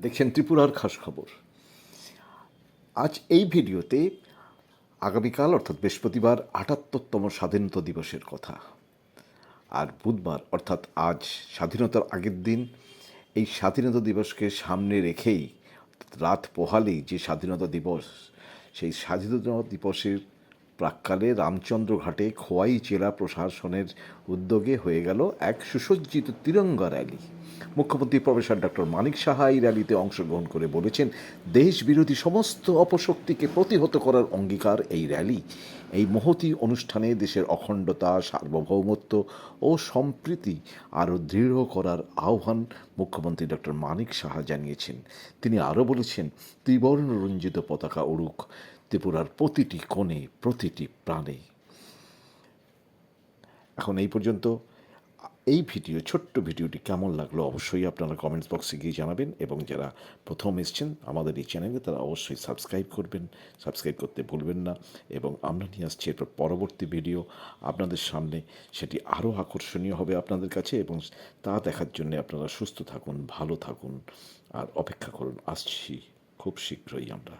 দেখছেন ত্রিপুরার খাস খবর। আজ এই ভিডিওতে আগামীকাল, অর্থাৎ বৃহস্পতিবার, আটাত্তরতম স্বাধীনতা দিবসের কথা। আর বুধবার, অর্থাৎ আজ স্বাধীনতার আগের দিন, এই স্বাধীনতা দিবসকে সামনে রেখেই রাত পোহালেই যে স্বাধীনতা দিবস, সেই স্বাধীনতা দিবসের প্রাক্কালে রামচন্দ্র ঘাটে খোয়াই জেলা প্রশাসনের উদ্যোগে হয়ে গেল এক সুসজ্জিত তিরঙ্গা র্যালি। মুখ্যমন্ত্রী প্রফেসর ডক্টর মানিক সাহা এই র্যালিতে অংশগ্রহণ করে বলেছেন দেশ বিরোধী সমস্ত অপশক্তিকে প্রতিহত করার অঙ্গীকার এই র্যালি। এই মহতি অনুষ্ঠানে দেশের অখণ্ডতা, সার্বভৌমত্ব ও সম্প্রীতি আরও দৃঢ় করার আহ্বান মুখ্যমন্ত্রী ডক্টর মানিক সাহা জানিয়েছেন। তিনি আরও বলেছেন ত্রিবর্ণ রঞ্জিত পতাকা উড়ুক, ত্রিপুরার প্রতিটি কোণে, প্রতিটি প্রাণে। এখন এই পর্যন্ত এই ভিডিও, ছোট্ট ভিডিওটি কেমন লাগল অবশ্যই আপনারা কমেন্টস বক্সে গিয়ে জানাবেন এবং যারা প্রথম এসছেন আমাদের এই চ্যানেলে তারা অবশ্যই সাবস্ক্রাইব করবেন। সাবস্ক্রাইব করতে ভুলবেন না এবং আমরা নিয়ে আসছি এরপর পরবর্তী ভিডিও আপনাদের সামনে। সেটি আরও আকর্ষণীয় হবে আপনাদের কাছে এবং তা দেখার জন্য আপনারা সুস্থ থাকুন, ভালো থাকুন। আর অপেক্ষা করুন, আসছি খুব শীঘ্রই আমরা।